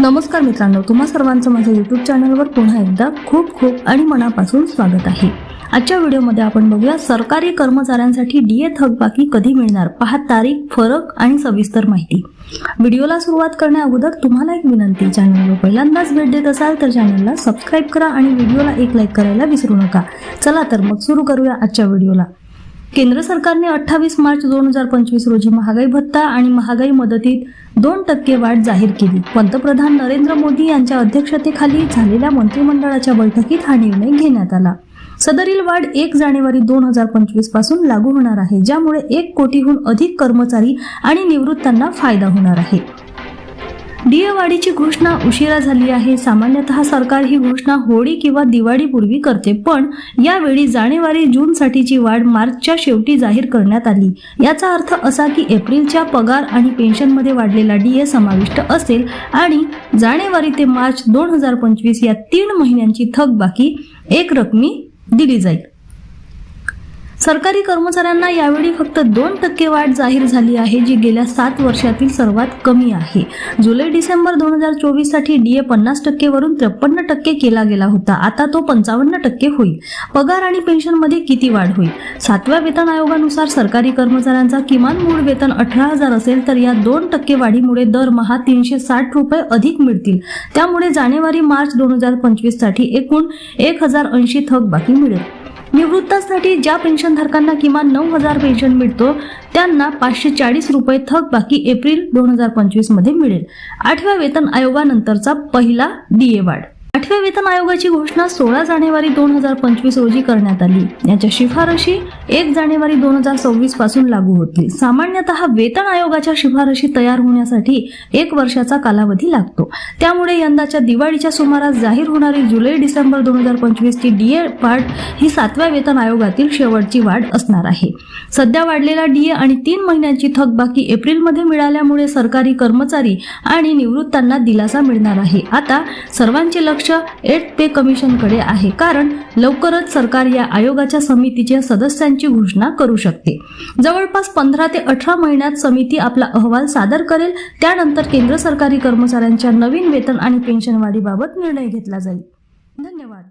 नमस्कार मित्रांनो तुम्हा सर्वांचं माझ्या यूट्यूब चॅनलवर पुन्हा एकदा खूप खूप आणि मनापासून स्वागत आहे. आजच्या व्हिडिओमध्ये आपण बघूया सरकारी कर्मचाऱ्यांसाठी डीए थकबाकी कधी मिळणार? पहा तारीख फरक आणि सविस्तर माहिती. व्हिडिओला सुरुवात करण्या अगोदर तुम्हाला एक विनंती चॅनलवर पहिल्यांदाच भेट देत असाल तर चॅनलला सबस्क्राईब करा आणि व्हिडिओला एक लाईक करायला विसरू नका. चला तर मग सुरू करूया आजच्या व्हिडिओला. केंद्र सरकारने अठ्ठावीस मार्च दोन हजार पंचवीस रोजी महागाई भत्ता आणि महागाई मदतीत दोन टक्के वाढ जाहीर केली. पंतप्रधान नरेंद्र मोदी यांच्या अध्यक्षतेखाली झालेल्या मंत्रिमंडळाच्या बैठकीत हा निर्णय घेण्यात आला. सदरील वाढ एक जानेवारी दोन हजार पंचवीसपासून लागू होणार आहे ज्यामुळे एक कोटीहून अधिक कर्मचारी आणि निवृत्तांना फायदा होणार आहे. डीए वाढीची घोषणा उशिरा झाली आहे. सामान्यतः सरकार ही घोषणा होळी किंवा दिवाळीपूर्वी करते पण यावेळी जानेवारी जून साठीची वाढ मार्चच्या शेवटी जाहीर करण्यात आली. याचा अर्थ असा की एप्रिलच्या पगार आणि पेन्शनमध्ये वाढलेला डीए समाविष्ट असेल आणि जानेवारी ते मार्च दोन हजार पंचवीस या तीन महिन्यांची थकबाकी एक रकमी दिली जाईल. सरकारी कर्मचाऱ्यांना यावेळी फक्त दोन टक्के वाढ जाहीर झाली आहे जी गेल्या सात वर्षातील सर्वात कमी आहे. जुलै डिसेंबर दोन हजार चोवीससाठी डीए पन्नास टक्केवरून त्रेपन्न टक्के केला गेला होता. आता तो पंचावन्न टक्के होईल. पगार आणि पेन्शनमध्ये किती वाढ होईल? सातव्या वेतन आयोगानुसार सरकारी कर्मचाऱ्यांचा किमान मूळ वेतन अठरा हजार असेल तर या दोन टक्के वाढीमुळे दरमहा तीनशे साठ रुपये अधिक मिळतील. त्यामुळे जानेवारी मार्च दोन हजार पंचवीससाठी एकूण एक हजार ऐंशी थक बाकी मिळेल. निवृत्तासाठी ज्या पेन्शनधारकांना किमान नऊ हजार पेन्शन मिळतो त्यांना पाचशे चाळीस रुपये थक बाकी एप्रिल दोन हजार पंचवीसमध्ये मिळेल. आठव्या वेतन आयोगानंतरचा पहिला डीए वाढ. आठव्या वेतन आयोगाची घोषणा सोळा जानेवारी दोन हजार पंचवीस रोजी करण्यात आली. याच्या शिफारशी एक जानेवारी दोन हजार सव्वीसपासून लागू होतील. सामान्यतः वेतन आयोगाच्या शिफारशी तयार होण्यासाठी एक वर्षाचा कालावधी लागतो. त्यामुळे यंदाच्या दिवाळीच्या सुमारास जाहीर होणारी जुलै डिसेंबर दोन हजार पंचवीस ची डीए वाढ ही सातव्या वेतन आयोगातील शेवटची वाढ असणार आहे. सध्या वाढलेला डीए आणि तीन महिन्यांची थकबाकी एप्रिलमध्ये मिळाल्यामुळे सरकारी कर्मचारी आणि निवृत्तांना दिलासा मिळणार आहे. आता सर्वांचे लक्ष एट पे कमिशनकडे आहे. कारण लवकरच सरकार या आयोगाच्या समितीच्या सदस्यांची घोषणा करू शकते. जवळपास पंधरा ते अठरा महिन्यात समिती आपला अहवाल सादर करेल. त्यानंतर केंद्र सरकारी कर्मचाऱ्यांच्या नवीन वेतन आणि पेन्शन वाढीबाबत निर्णय घेतला जाईल. धन्यवाद.